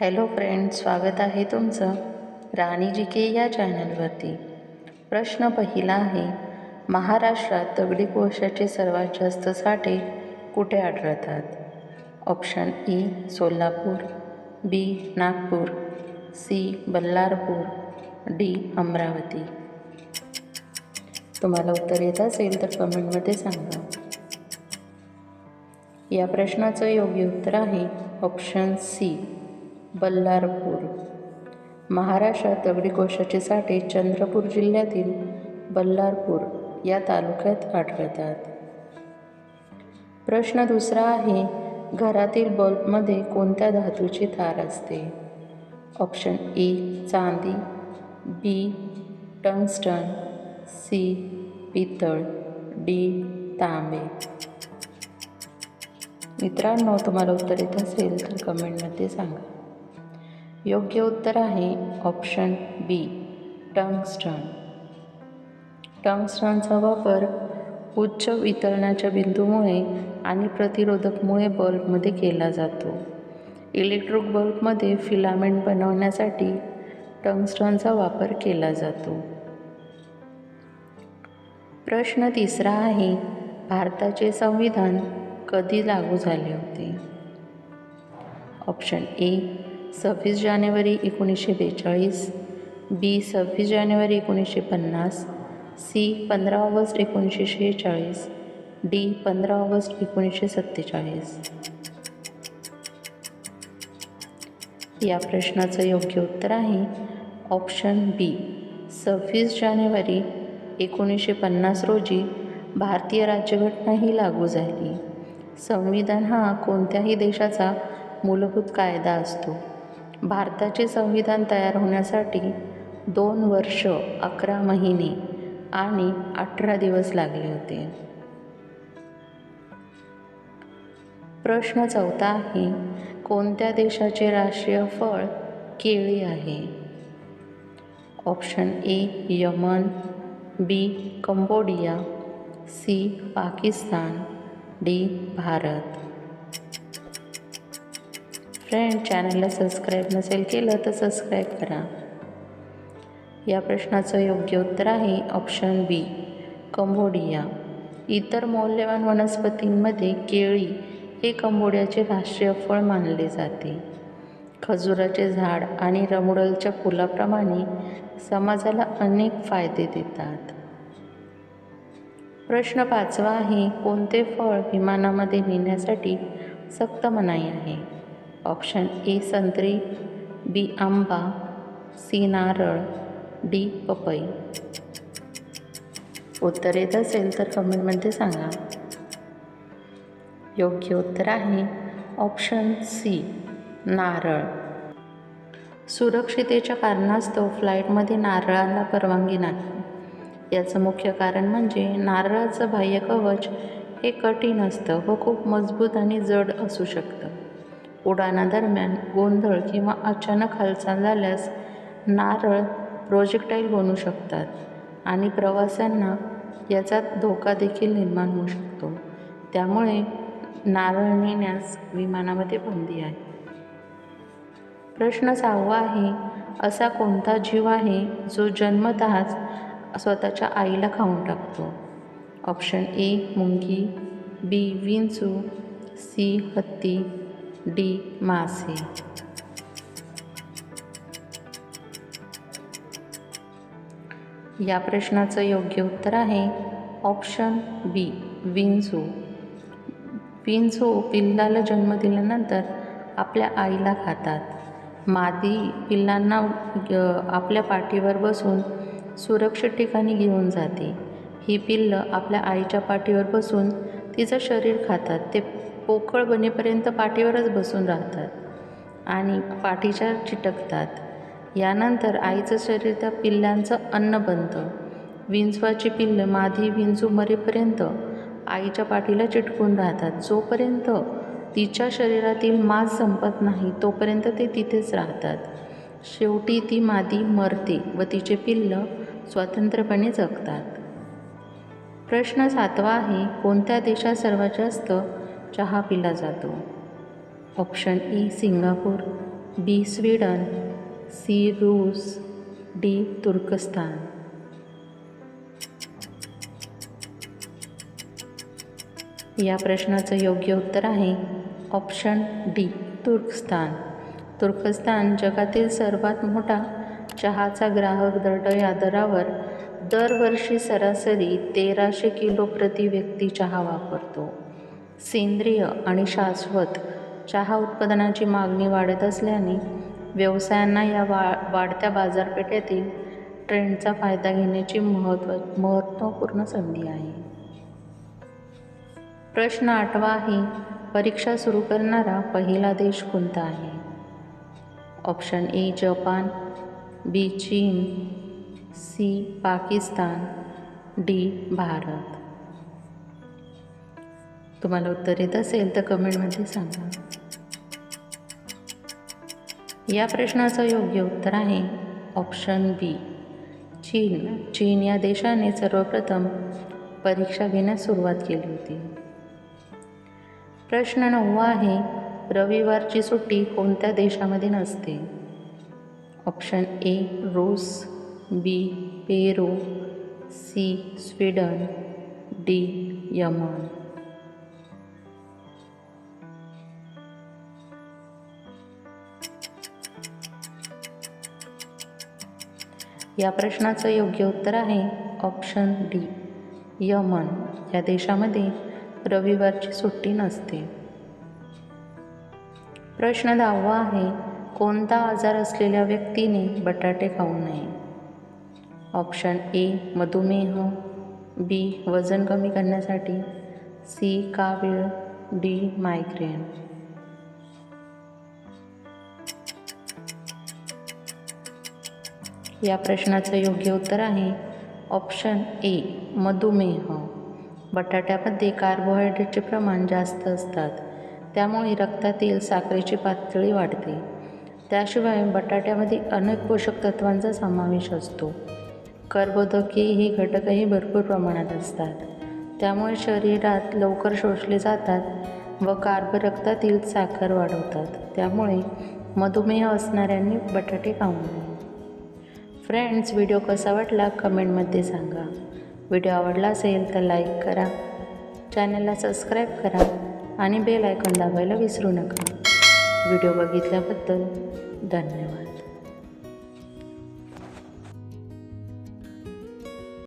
Hello friend स्वागत आहे तुमचं राणी जी के या चॅनलवरती. प्रश्न पहिला आहे महाराष्ट्रात दगडी कोळशाचे सर्वात जास्त साठे कुठे आढळतात? Option A Solapur B Nagpur C Ballarpur D Amravati. तुम्हाला उत्तर येत असेल तर कमेंटमध्ये सांगा. या प्रश्नाचं योग्य उत्तर आहे ऑप्शन सी. बल्लारपूर. महाराष्ट्रात दगडी कोळशाचे साठे चंद्रपूर जिल्ह्यातील बल्लारपूर या तालुक्यात आढळतात. प्रश्न दुसरा आहे घरातील बल्बमध्ये कोणत्या धातूची तार असते? ऑप्शन ए चांदी बी टंगस्टन सी पितळ डी तांबे. मित्रांनो तुम्हाला उत्तर येत असेल तर कमेंटमध्ये सांगा. योग्य उत्तर आहे ऑप्शन बी टंगस्टन. टंगस्टनचा वापर उच्च वितरणाच्या बिंदूमुळे आणि प्रतिरोधकमुळे बल्बमध्ये केला जातो. इलेक्ट्रिक बल्बमध्ये फिलामेंट बनवण्यासाठी टंगस्टनचा वापर केला जातो. प्रश्न तिसरा आहे भारताचे संविधान कधी लागू झाले होते? ऑप्शन ए सव्वीस जानेवारी एकोणीसशे बेचाळीस बी सव्वीस जानेवारी एकोणीसशे पन्नास सी पंधरा ऑगस्ट एकोणीसशे शेहेचाळीस डी पंधरा ऑगस्ट एकोणीसशे सत्तेचाळीस. या प्रश्नाचं योग्य उत्तर आहे ऑप्शन बी. सव्वीस जानेवारी एकोणीसशे पन्नास रोजी भारतीय राज्यघटना ही लागू झाली. संविधान हा कोणत्याही देशाचा मूलभूत कायदा असतो. भारताचे संविधान तयार होण्यासाठी दोन वर्ष अकरा महिने आणि अठरा दिवस लागले होते. प्रश्न चौथा आहे कोणत्या देशाचे राष्ट्रीय फळ केळी आहे? Option A Yemen B Cambodia C Pakistan D Bharat. Friend चॅनलला सबस्क्राईब नसेल केलं तर सबस्क्राईब करा. या प्रश्नाचं योग्य उत्तर आहे ऑप्शन बी कंबोडिया. इतर मौल्यवान वनस्पतींमध्ये केळी हे कंबोडियाचे राष्ट्रीय फळ मानले जाते. खजुराचे झाड आणि रमुडलच्या फुलाप्रमाणे समाजाला अनेक फायदे देतात. प्रश्न पाचवा आहे कोणते फळ विमानामध्ये नेण्यासाठी सक्त मनाई आहे? ऑप्शन ए संत्री बी आंबा सी नारळ डी पपई. उत्तर येत असेल तर कमेंटमध्ये सांगा. योग्य उत्तर आहे ऑप्शन सी नारळ. सुरक्षितेच्या कारणास्तव फ्लाईटमध्ये नारळाला परवानगी नाही. याचं मुख्य कारण म्हणजे नारळाचं बाह्य कवच हे कठीण असतं व खूप मजबूत आणि जड असू शकतं. उड्डाणादरम्यान गोंधळ किंवा अचानक हालचाल झाल्यास नारळ प्रोजेक्टाईल बनू शकतात आणि प्रवाशांना याचा धोका देखील निर्माण होऊ शकतो. त्यामुळे नारळ नेण्यास विमानामध्ये बंदी आहे. प्रश्न सहावा आहे असा कोणता जीव आहे जो जन्मतःच स्वतःच्या आईला खाऊन टाकतो? ऑप्शन ए मुंगी. बी विंचू. सी हत्ती. डी मासे. या प्रश्नाचं योग्य उत्तर आहे ऑप्शन बी विंचू. विंचू पिल्लाला जन्म दिल्यानंतर आपल्या आईला खातात. मादी पिल्लांना आपल्या पाठीवर बसून सुरक्षित ठिकाणी घेऊन जाते. ही पिल्लं आपल्या आईच्या पाठीवर बसून तिचं शरीर खातात. ते पोकळ बनेपर्यंत पाठीवरच बसून राहतात आणि पाठीच्या चिटकतात. यानंतर आईचं शरीर त्या पिल्लांचं अन्न बनतं. विंचवाची पिल्लं मादी विंचू मरेपर्यंत आईच्या पाठीला चिटकून राहतात. जोपर्यंत तिच्या शरीरातील मांस संपत नाही तोपर्यंत ते तिथेच राहतात. शेवटी ती मादी मरते व तिचे पिल्ल स्वतंत्रपणे जगतात. प्रश्न सातवा आहे कोणत्या देशात सर्वात जास्त चहा पिला जातो. Option A Singapore B Sweden C रूस डी तुर्कस्तान. या प्रश्नाचं योग्य उत्तर आहे ऑप्शन डी तुर्कस्तान. तुर्कस्तान जगातील सर्वात मोठा चहाचा ग्राहक दर या दरावर दरवर्षी सरासरी तेराशे किलो प्रति व्यक्ती चहा वापरतो. सेंद्रिय आणि शाश्वत चहा उत्पादनाची मागणी वाढत असल्याने व्यवसायांना या वा वाढत्या बाजारपेठेतील ट्रेंडचा फायदा घेण्याची महत्त्व महत्त्वपूर्ण संधी आहे. प्रश्न आठवा आहे परीक्षा सुरू करणारा पहिला देश कोणता आहे? ऑप्शन ए जपान बी चीन सी पाकिस्तान डी भारत. तुम्हाला उत्तर येत असेल तर कमेंटमध्ये सांगा. या प्रश्नाचं योग्य उत्तर आहे ऑप्शन बी. चीन. चीन या देशाने सर्वप्रथम परीक्षा घेण्यास सुरुवात केली होती. प्रश्न नववा आहे रविवारची सुट्टी कोणत्या देशामध्ये नसते? ऑप्शन ए रूस B Peru C Sweden D Yemen. या प्रश्नाचं योग्य उत्तर आहे ऑप्शन डी. यमन. या देशामध्ये रविवारची सुट्टी नसते. प्रश्न दहावा आहे कोणता आजार असलेल्या व्यक्तीने बटाटे खाऊ नये? ऑप्शन ए मधुमेह. बी वजन कमी करण्यासाठी. सी कावीळ डी मायग्रेन. या प्रश्नाचं योग्य उत्तर आहे. ऑप्शन ए मधुमेह. बटाट्यामध्ये कार्बोहायड्रेटचे प्रमाण जास्त असतात. त्यामुळे रक्तातील साखरेची पातळी वाढते. त्याशिवाय बटाट्यामध्ये अनेक पोषक तत्वांचा समावेश असतो. कर्बोदके हे घटकही भरपूर प्रमाणात असतात. त्यामुळे शरीरात लवकर शोषले जातात व कार्ब रक्तातील साखर वाढवतात. त्यामुळे मधुमेह असणाऱ्यांनी बटाटे खाऊ नये. फ्रेंड्स व्हिडिओ कसा वाटला? कमेंटमध्ये सांगा. व्हिडिओ आवडला असेल तर लाईक करा. चॅनलला सबस्क्राईब करा आणि बेल आयकॉन दाबायला विसरू नका. व्हिडिओ बघितल्याबद्दल धन्यवाद.